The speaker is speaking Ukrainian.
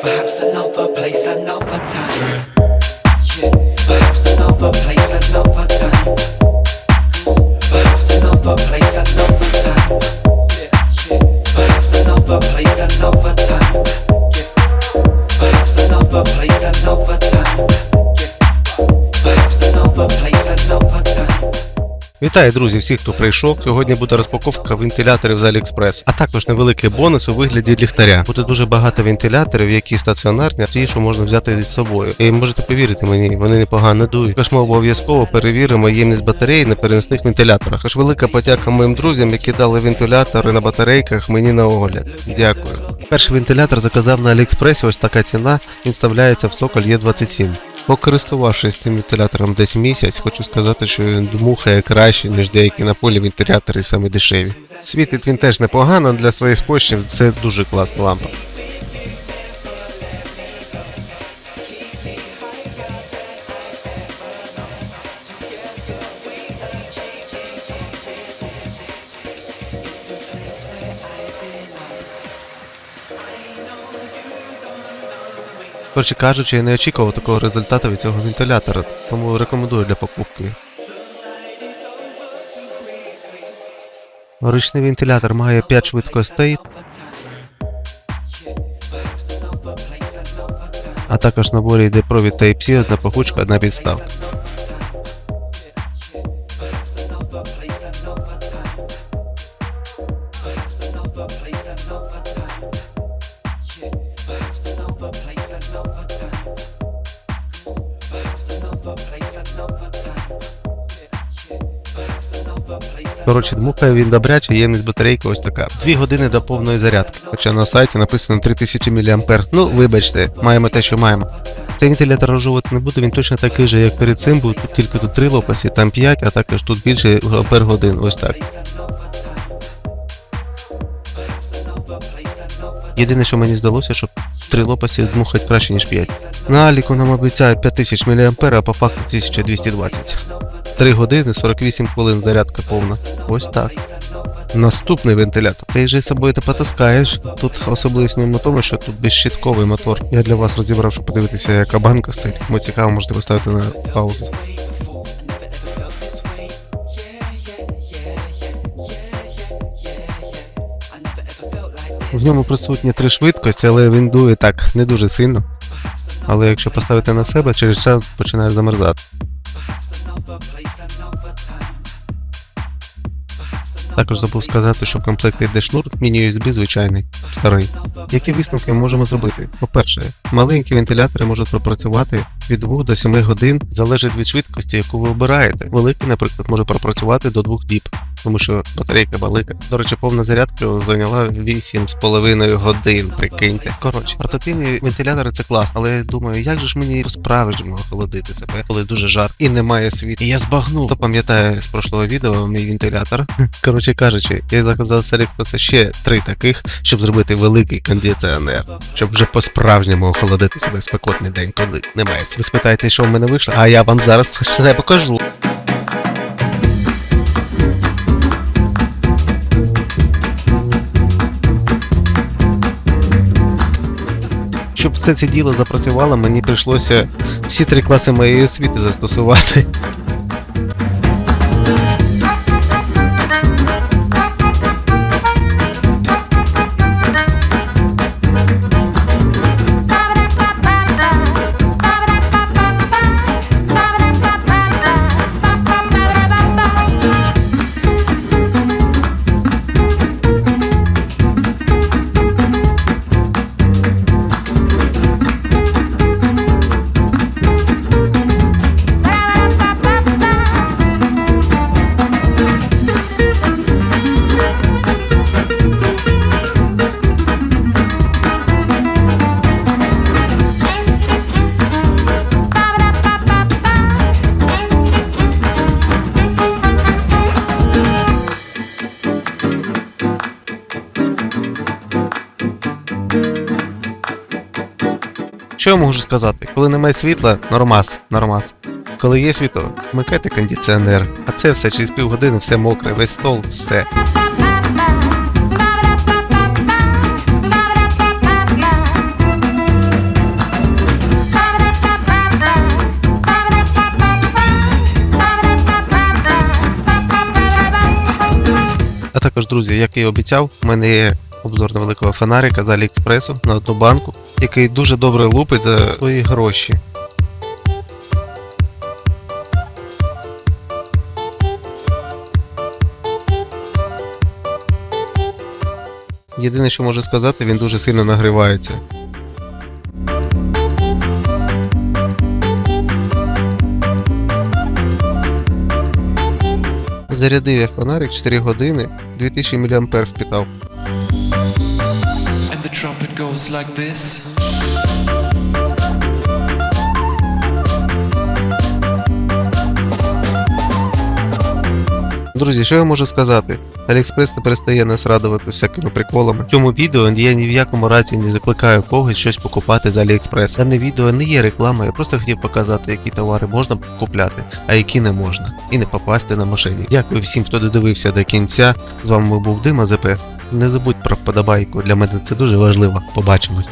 Perhaps another place, another time. Yeah. Perhaps another place, another time. Perhaps another place, another time. Yeah. Perhaps another place, another time. Yeah. Perhaps another place, another time. Вітаю, друзі, всіх, хто прийшов. Сьогодні буде розпаковка вентиляторів з AliExpress, а також невеликий бонус у вигляді ліхтаря. Буде дуже багато вентиляторів, які стаціонарні, ті, що можна взяти зі собою. І можете повірити мені, вони непогано дують. Також ми обов'язково перевіримо ємність батареї на переносних вентиляторах. Тож велика подяка моїм друзям, які дали вентилятори на батарейках мені на огляд. Дякую. Перший вентилятор заказав на AliExpress, ось така ціна. Він вставляється в соколь Є27. Покористувавшись цим вентилятором десь місяць, хочу сказати, що він дмухає краще, ніж деякі на полі вентилятори саме дешеві. Світить він теж непогано для своїх коштів, це дуже класна лампа. Коротше кажучи, я не очікував такого результату від цього вентилятора, тому рекомендую для покупки. Ручний вентилятор має 5 швидкостей, а також наборі йде провід Type-C, одна пахучка, одна підставка. Коротше, дмухає він добряче, ємність батарейки ось така. Дві години до повної зарядки. Хоча на сайті написано 3000 мА. Ну, вибачте, маємо те, що маємо. Цей вентилятор розжовувати не буду, він точно такий же, як перед цим був, тут тільки тут 3 лопасті, там 5, а також тут більше ампер годин, ось так. Єдине, що мені здалося, що 3 лопасті дмухать краще, ніж 5. На Аліку нам обіцяє 5000 мА, а по факту 1220. 3 години 48 хвилин зарядка повна. Ось так. Наступний вентилятор. Цей же з собою ти потаскаєш. Тут особливість в тому, що тут безщитковий мотор. Я для вас розібрав, щоб подивитися, яка банка стоїть. Кому цікаво, можете поставити на паузу. В ньому присутні три швидкості, але він дує так не дуже сильно. Але якщо поставити на себе, через час починає замерзати. Також забув сказати, що в комплекті йде шнур міні-USB звичайний, старий. Які висновки ми можемо зробити? По-перше, маленькі вентилятори можуть пропрацювати від 2 до 7 годин, залежить від швидкості, яку ви обираєте. Великий, наприклад, може пропрацювати до 2 діб, тому що батарейка велика. До речі, повна зарядка зайняла 8,5 годин, прикиньте. Коротше, портативні вентилятори це класно, але я думаю, як же ж мені по-справжньому охолодити себе, коли дуже жар і немає світла. І я збагнув. Хто пам'ятає з прошлого відео мій вентилятор? Коротше кажучи, я заказав з Аліекспреса ще три таких, щоб зробити великий кондиціонер, щоб вже по-справжньому охолодити себе в спекотний день, коли немає. Ви спитаєте, що в мене вийшло, а я вам зараз все покажу. Щоб все це діло запрацювало, мені прийшлося всі три класи моєї освіти застосувати. Що я можу сказати? Коли немає світла, нормас, нормас. Коли є світло, вмикайте кондиціонер. А це все через півгодини, все мокре, весь стол, все. А також, друзі, як і обіцяв, в мене є обзор невеликого фонарика з Аліекспресу на одну банку, який дуже добре лупить за свої гроші. Єдине, що можу сказати, він дуже сильно нагрівається. Зарядив я фонарик 4 години, 2000 мА впітав. Trumpet goes like this. Друзі, що я можу сказати? Аліекспрес не перестає нас радувати всякими приколами. В цьому відео я ні в якому разі не закликаю когось щось покупати з Аліекспрес. Дане відео не є реклама, я просто хотів показати, які товари можна купляти, а які не можна, і не попасти на мошенник. Дякую всім, хто додивився до кінця. З вами був Дима ЗП. Не забудь про вподобайку, для мене це дуже важливо. Побачимось.